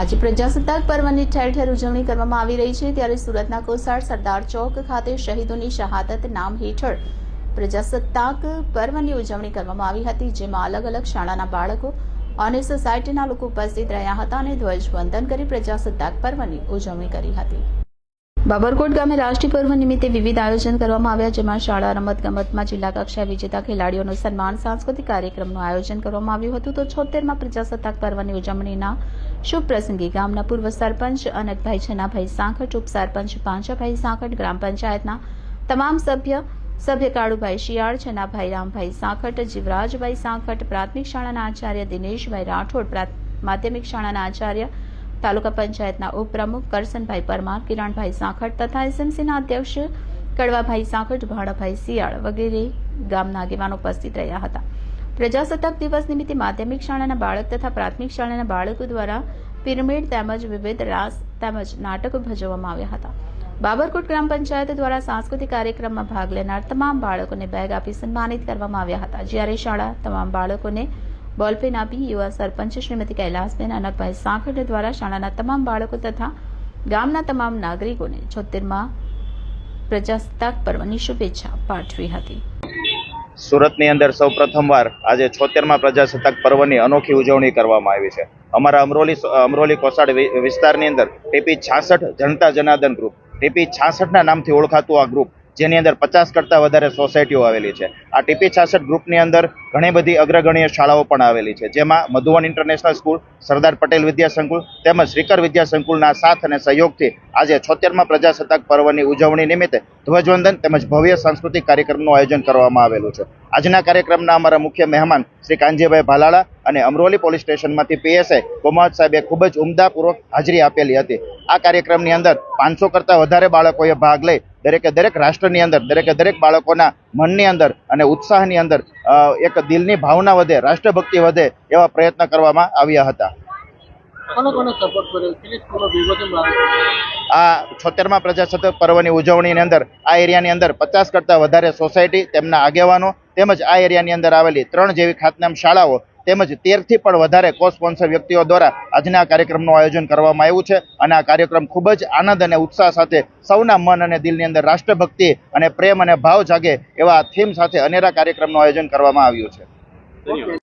આજે પ્રજાસત્તાક પર્વની ઠેર ઠેર ઉજવણી કરવામાં આવી રહી છે. ત્યારે સુરતના કોસાડ સરદાર ચોક ખાતે શહીદોની શહાદત નામ હેઠળ પ્રજાસત્તાક પર્વની ઉજવણી કરવામાં આવી હતી, જેમાં અલગ અલગ શાળાના બાળકો અને સોસાયટીના લોકો ઉપસ્થિત રહ્યા હતા અને ધ્વજવંદન કરી પ્રજાસત્તાક પર્વની ઉજવણી કરી હતી. બાબરકોટ ગામે રાષ્ટ્રીય પર્વ નિમિત્તે વિવિધ આયોજન કરવામાં આવ્યા, જેમાં શાળા, રમતગમતમાં જિલ્લા કક્ષાએ વિજેતા ખેલાડીઓનું સન્માન, સાંસ્કૃતિક કાર્યક્રમનું આયોજન કરવામાં આવ્યું હતું. તો છોતેરમાં પ્રજાસત્તાક પર્વની ઉજવણીના શુભ પ્રસંગે ગામના પૂર્વ સરપંચ અનકભાઈ છનાભાઈ સાંખટ ઉપસરપંચ પાંચાભાઈ સાંખટ ગ્રામ પંચાયતના તમામ સભ્ય સભ્ય કાળુભાઈ શિયાળ, છનાભાઈ રામભાઈ સાંખટ જીવરાજભાઈ સાંખટ પ્રાથમિક શાળાના આચાર્ય દિનેશભાઈ રાઠોડ માધ્યમિક શાળાના આચાર્ય તાલુકા પંચાયતના ઉપપ્રમુખ કરસનભાઈ પરમાર, કિરણભાઈ સાંખટ તથા એસએમસીના અધ્યક્ષ કડવાભાઈ સાંખટ ભાણાભાઈ શિયાળ વગેરે ગામના આગેવાનો ઉપસ્થિત રહ્યા હતા. પ્રજાસત્તાક દિવસ નિમિત્તે માધ્યમિક શાળાના બાળક તથા પ્રાથમિક શાળાના બાળકો દ્વારા પિરમિડ તેમજ વિવિધ રાસ તેમજ નાટકો ભજવવામાં આવ્યા હતા. બાબરકોટ ગ્રામ પંચાયત દ્વારા સાંસ્કૃતિક કાર્યક્રમમાં ભાગ લેનાર તમામ બાળકોને બેગ આપી સન્માનિત કરવામાં આવ્યા હતા. જ્યારે શાળા તમામ બાળકોને બોલપેન આપી યુવા સરપંચ શ્રીમતી કૈલાસબેન અનકભાઈ સાંખટ દ્વારા શાળાના તમામ બાળકો તથા ગામના તમામ નાગરિકોને છોતેરમાં પ્રજાસત્તાક પર્વની શુભેચ્છા પાઠવી હતી. સુરતની અંદર સૌ પ્રથમવાર આજે છોતેરમાં પ્રજાસત્તાક પર્વની અનોખી ઉજવણી કરવામાં આવી છે. અમારા અમરોલી અમરોલી કોસાડ વિસ્તારની અંદર ટીપી છાસઠ જનતા જનાર્દન ગ્રુપ, ટીપી છાસઠના નામથી ઓળખાતું આ ગ્રુપ જેની અંદર પચાસ કરતાં વધારે સોસાયટીઓ આવેલી છે. આ ટીપી છાસઠ ગ્રુપની અંદર ઘણી બધી અગ્રગણ્ય શાળાઓ પણ આવેલી છે. જેમાં મધુવન ઇન્ટરનેશનલ સ્કૂલ, સરદાર પટેલ વિદ્યા સંકુલ તેમજ શ્રીકર વિદ્યા સંકુલના સાથ અને સહયોગથી આજે છોતેરમાં પ્રજાસત્તાક પર્વની ઉજવણી નિમિત્તે ધ્વજવંદન તેમજ ભવ્ય સાંસ્કૃતિક કાર્યક્રમનું આયોજન કરવામાં આવેલું છે. આજના કાર્યક્રમના અમારા મુખ્ય મહેમાન શ્રી કાંજીભાઈ ભાલાળા અને અમરોલી પોલીસ સ્ટેશનમાંથી પીએસઆઈ કોમાવત સાહેબે ખૂબ જ ઉમદાપૂર્વક હાજરી આપેલી હતી. આ કાર્યક્રમની અંદર પાંચસો કરતાં વધારે બાળકોએ ભાગ લઈ દરેકે દરેક રાષ્ટ્રની અંદર દરેકે દરેક બાળકોના મનની અંદર અને ઉત્સાહની અંદર એક દિલની ભાવના વધે રાષ્ટ્રભક્તિ વધે એવા પ્રયત્ન કરવામાં આવ્યા હતા. આ છોતેરમાં પ્રજાસત્તાક પર્વની ઉજવણીની અંદર આ એરિયાની અંદર પચાસ કરતાં વધારે સોસાયટી તેમના આગેવાનો તેમજ આ એરિયાની અંદર આવેલી ત્રણ જેવી ખાતનામ શાળાઓ તેમજ તેરથી પણ વધારે કો સ્પોન્સર વ્યક્તિઓ દ્વારા આજના આ કાર્યક્રમનું આયોજન કરવામાં આવ્યું છે. અને આ કાર્યક્રમ ખૂબ જ આનંદ અને ઉત્સાહ સાથે સૌના મન અને દિલની અંદર રાષ્ટ્રભક્તિ અને પ્રેમ અને ભાવ જાગે એવા થીમ સાથે અનેરા કાર્યક્રમનું આયોજન કરવામાં આવ્યું છે.